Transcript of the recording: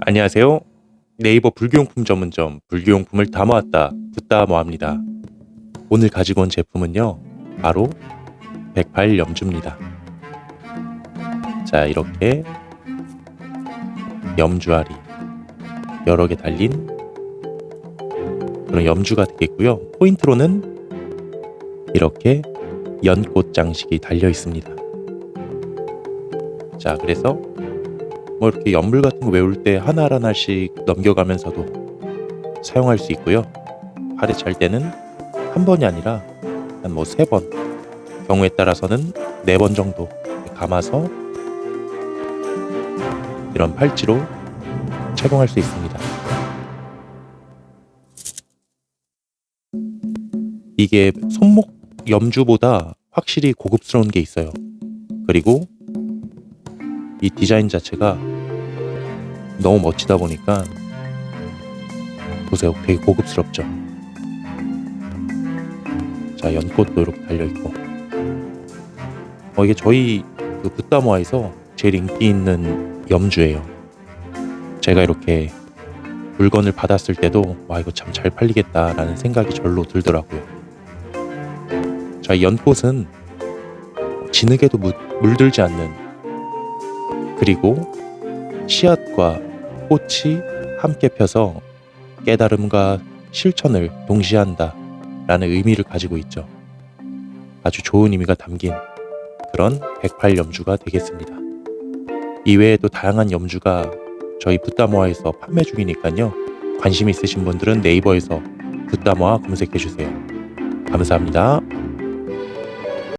안녕하세요. 네이버 불교용품 전문점 불교용품을 담아왔다 붓다모합니다. 오늘 가지고 온 제품은요. 바로 108 염주입니다. 자 이렇게 염주알이 여러 개 달린 그런 염주가 되겠고요. 포인트로는 이렇게 연꽃 장식이 달려 있습니다. 자 그래서 뭐 이렇게 연물 같은 거 외울 때 하나 하나씩 넘겨가면서도 사용할 수 있고요. 팔에 찰 때는 한 번이 아니라 한 뭐 세 번, 경우에 따라서는 네 번 정도 감아서 이런 팔찌로 착용할 수 있습니다. 이게 손목 염주보다 확실히 고급스러운 게 있어요. 그리고 이 디자인 자체가 너무 멋지다 보니까 보세요. 되게 고급스럽죠. 자, 연꽃도 이렇게 달려 있고. 어, 이게 저희 그 붓다모아에서 제일 인기 있는 염주예요. 제가 이렇게 물건을 받았을 때도 와 이거 참 잘 팔리겠다라는 생각이 절로 들더라고요. 자, 이 연꽃은 진흙에도 물, 물들지 않는 그리고 씨앗과 꽃이 함께 펴서 깨달음과 실천을 동시에 한다 라는 의미를 가지고 있죠. 아주 좋은 의미가 담긴 그런 108 염주가 되겠습니다. 이외에도 다양한 염주가 저희 붓다모아에서 판매 중이니까요. 관심 있으신 분들은 네이버에서 붓다모아 검색해 주세요. 감사합니다.